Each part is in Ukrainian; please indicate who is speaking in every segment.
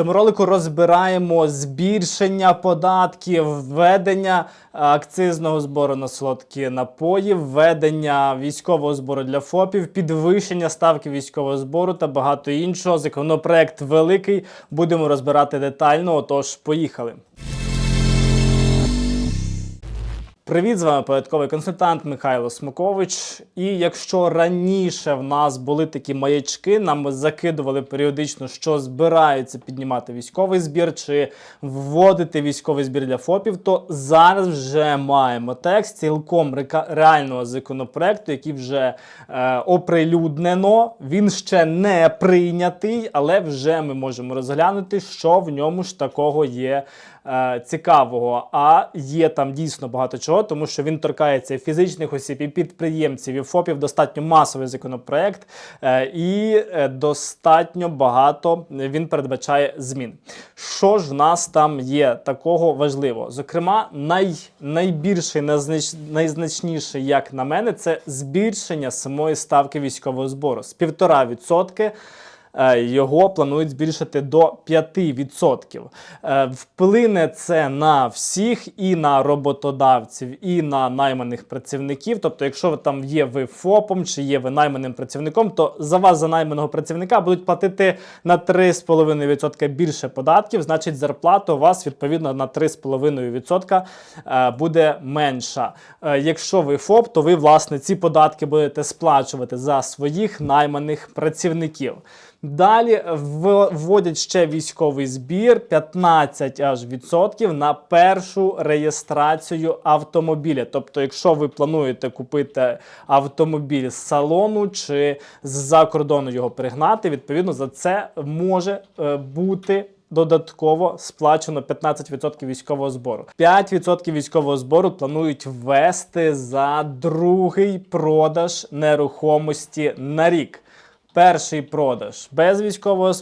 Speaker 1: цьому ролику розбираємо збільшення податків, введення акцизного збору на солодкі напої, введення військового збору для ФОПів, підвищення ставки військового збору та багато іншого. Законопроект великий. Будемо розбирати детально. Отож, поїхали. Привіт, з вами податковий консультант Михайло Смокович. І якщо раніше в нас були такі маячки, нам закидували періодично, що збираються піднімати військовий збір чи вводити військовий збір для ФОПів, то зараз вже маємо текст цілком реального законопроекту, який вже е, оприлюднено. Він ще не прийнятий, але вже ми можемо розглянути, що в ньому ж такого є е, цікавого. А є там дійсно багато чого, тому що він торкається і фізичних осіб, і підприємців, і ФОПів. Достатньо масовий законопроект, е, і е, достатньо багато він передбачає змін. Що ж в нас там є такого важливого? Зокрема, най, найбільший, найзнач, найзначніший, як на мене, це збільшення самої ставки військового збору з 1,5%. Е, Його планують збільшити до 5%. Е, Вплине це на всіх і на роботодавців, і на найманих працівників. Тобто, якщо ви там є ви ФОПом чи є ви найманим працівником, то за вас за найманого працівника будуть платити на 3,5% більше податків. Значить, зарплата у вас відповідно на 3,5% е, буде менша. Якщо ви ФОП, то ви власне ці податки будете сплачувати за своїх найманих працівників. Далі вводять ще військовий збір 15 аж відсотків на першу реєстрацію автомобіля. Тобто, якщо ви плануєте купити автомобіль з салону чи з-за кордону його пригнати, відповідно за це може е, бути. Додатково сплачено 15% військового збору. 5% військового збору планують ввести за другий продаж нерухомості на рік. Перший продаж без військового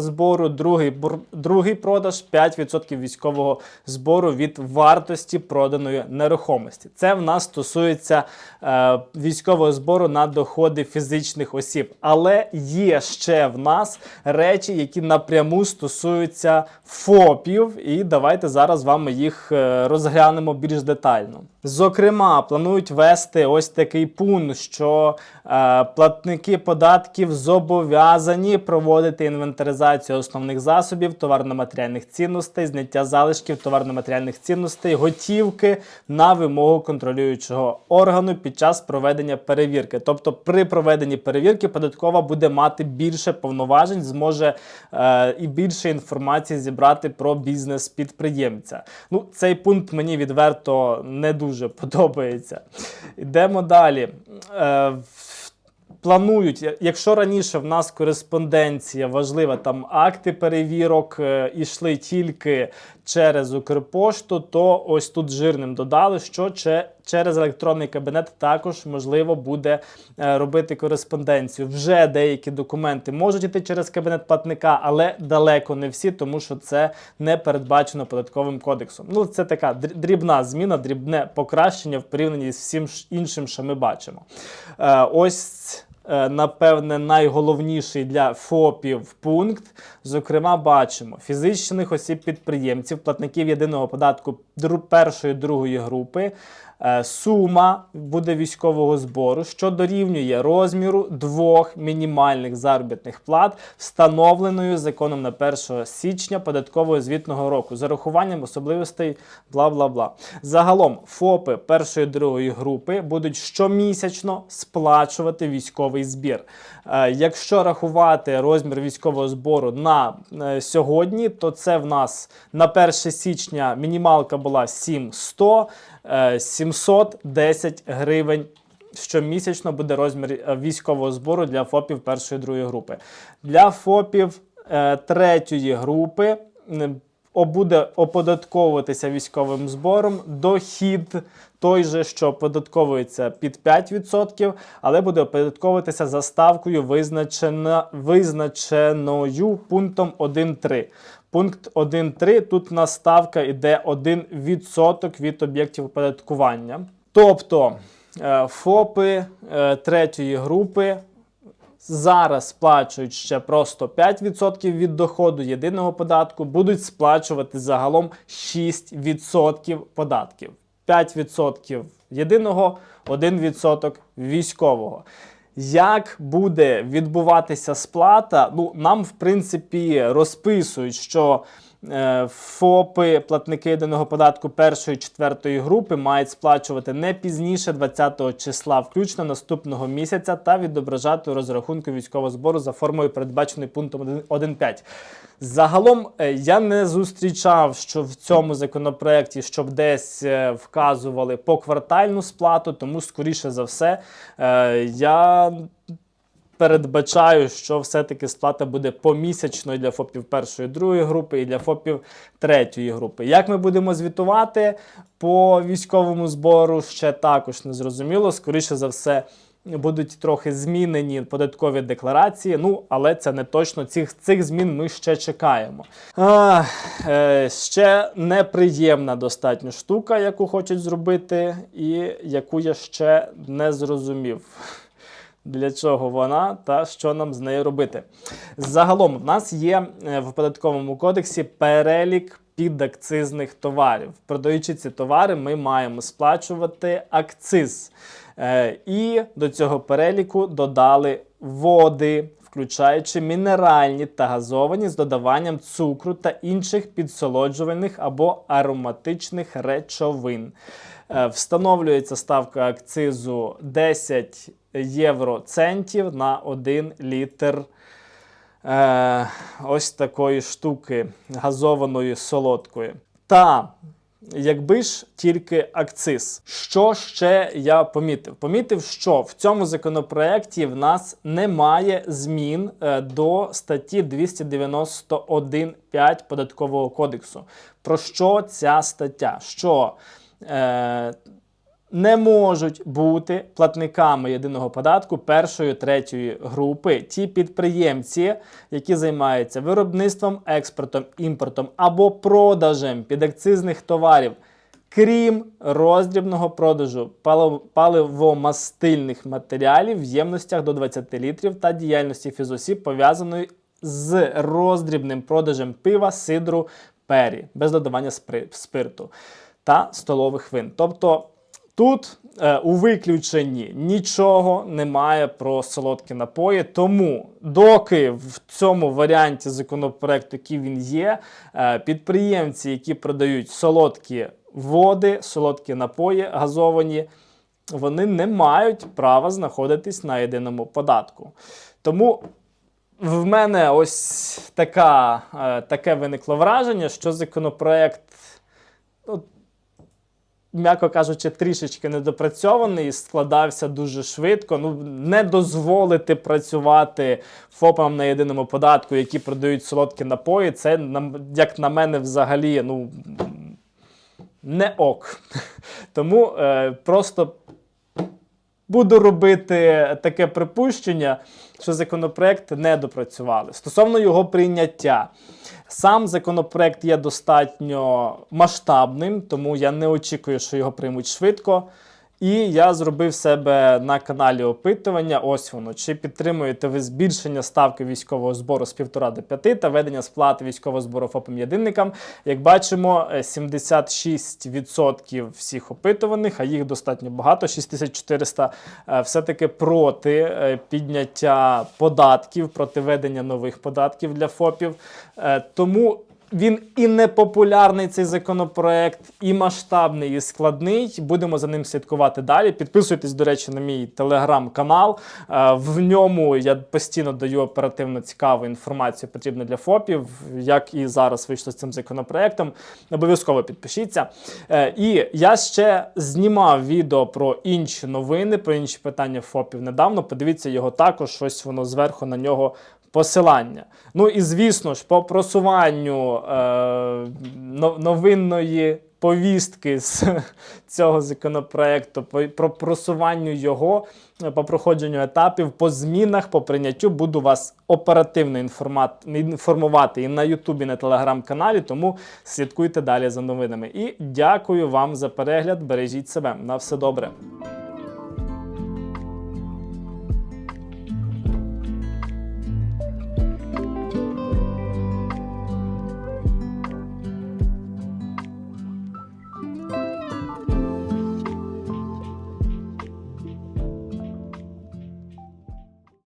Speaker 1: збору, другий, другий продаж 5% військового збору від вартості проданої нерухомості. Це в нас стосується е, військового збору на доходи фізичних осіб. Але є ще в нас речі, які напряму стосуються ФОПів, і давайте зараз з вами їх е, розглянемо більш детально. Зокрема, планують ввести ось такий пункт, що е, платники податків зобов'язані проводити інвентаризацію основних засобів, товарно-матеріальних цінностей, зняття залишків товарно-матеріальних цінностей, готівки на вимогу контролюючого органу під час проведення перевірки. Тобто, при проведенні перевірки податкова буде мати більше повноважень, зможе е, і більше інформації зібрати про бізнес підприємця. Ну, цей пункт мені відверто не дуже подобається. Йдемо далі. Е, Планують, якщо раніше в нас кореспонденція важлива, там акти перевірок е, йшли тільки через Укрпошту, то ось тут жирним додали, що че- через електронний кабінет також можливо буде е, робити кореспонденцію. Вже деякі документи можуть йти через кабінет платника, але далеко не всі, тому що це не передбачено податковим кодексом. Ну, це така дрібна зміна, дрібне покращення в порівнянні з всім іншим, що ми бачимо. Е, Ось. Е, Напевне, найголовніший для ФОПів пункт. Зокрема, бачимо фізичних осіб-підприємців, платників єдиного податку першої другої групи. Е, Сума буде військового збору, що дорівнює розміру двох мінімальних заробітних плат, встановленою законом на 1 січня податкового звітного року, з урахуванням особливостей бла бла бла. Загалом ФОПи першої другої групи будуть щомісячно сплачувати військовий збір. Е, Якщо рахувати розмір військового збору на е, сьогодні, то це в нас на 1 січня мінімалка була 7100, е, 710 гривень. Щомісячно буде розмір е, військового збору для ФОПів першої другої групи. Для ФОПів е, третьої групи буде оподатковуватися військовим збором дохід той же, що оподатковується під 5%, але буде оподатковуватися за ставкою, визначена, визначеною пунктом 1.3. Пункт 1.3. Тут у нас ставка йде 1% від об'єктів оподаткування. Тобто е, ФОПи е, третьої групи зараз сплачують ще просто 5% від доходу єдиного податку, будуть сплачувати загалом 6% податків. 5% єдиного, 1% військового. Як буде відбуватися сплата? Ну, нам, в принципі, розписують, що ФОПи, платники єдиного податку першої четвертої групи мають сплачувати не пізніше 20 числа, включно наступного місяця, та відображати у розрахунку військового збору за формою, передбаченою пунктом 1.5. Загалом е, я не зустрічав, що в цьому законопроекті, щоб десь е, вказували поквартальну сплату, тому скоріше за все, е, я передбачаю, що все-таки сплата буде помісячною для ФОПів першої другої групи і для ФОПів третьої групи. Як ми будемо звітувати по військовому збору, ще також не зрозуміло. Скоріше за все. Будуть трохи змінені податкові декларації, ну але це не точно. Цих цих змін ми ще чекаємо. А, е, ще неприємна достатньо штука, яку хочуть зробити, і яку я ще не зрозумів для чого вона та що нам з нею робити. Загалом, в нас є е, в податковому кодексі перелік підакцизних товарів. Продаючи ці товари, ми маємо сплачувати акциз. Е, І до цього переліку додали води. Включаючи мінеральні та газовані з додаванням цукру та інших підсолоджувальних або ароматичних речовин. Е, Встановлюється ставка акцизу 10 євро центів на 1 літр е, ось такої штуки газованої солодкої. Та Якби ж тільки акциз. Що ще я помітив? Помітив, що в цьому законопроекті в нас немає змін е, до статті 291.5 податкового кодексу. Про що ця стаття? Що не можуть бути платниками єдиного податку першої третьої групи. Ті підприємці, які займаються виробництвом, експортом, імпортом або продажем підакцизних товарів, крім роздрібного продажу паливомастильних матеріалів в ємностях до 20 літрів та діяльності фізосіб, пов'язаної з роздрібним продажем пива, сидру, пері без додавання спирту та столових вин. Тобто Тут е, у виключенні нічого немає про солодкі напої, тому доки в цьому варіанті законопроекту, який він є, е, підприємці, які продають солодкі води, солодкі напої газовані, вони не мають права знаходитись на єдиному податку. Тому в мене ось така, е, таке виникло враження, що законопроект. ну, м'яко кажучи, трішечки недопрацьований, складався дуже швидко. Ну, не дозволити працювати ФОПам на єдиному податку, які продають солодкі напої, це, як на мене, взагалі, ну. Не ок. Тому е, просто буду робити таке припущення, що законопроект не допрацювали. Стосовно його прийняття, сам законопроект є достатньо масштабним, тому я не очікую, що його приймуть швидко. І я зробив себе на каналі опитування. Ось воно. Чи підтримуєте ви збільшення ставки військового збору з 1,5 до 5 та ведення сплати військового збору ФОПам єдинникам? Як бачимо, е, 76% всіх опитуваних, а їх достатньо багато, 6400, е, все-таки проти е, підняття податків, проти ведення нових податків для ФОПів. Е, Тому він і непопулярний цей законопроект, і масштабний, і складний. Будемо за ним слідкувати далі. Підписуйтесь, до речі, на мій телеграм-канал. Е, В ньому я постійно даю оперативно цікаву інформацію, потрібну для ФОПів, як і зараз вийшло з цим законопроектом. Обов'язково підпишіться. Е, І я ще знімав відео про інші новини, про інші питання ФОПів недавно. Подивіться його також, щось воно зверху на нього посилання. Ну і звісно ж, по просуванню е, новинної повістки з цього законопроекту, про просуванню його, е, по проходженню етапів, по змінах, по прийняттю буду вас оперативно інформувати і на Ютубі, і на телеграм-каналі, тому слідкуйте далі за новинами. І дякую вам за перегляд. Бережіть себе. На все добре.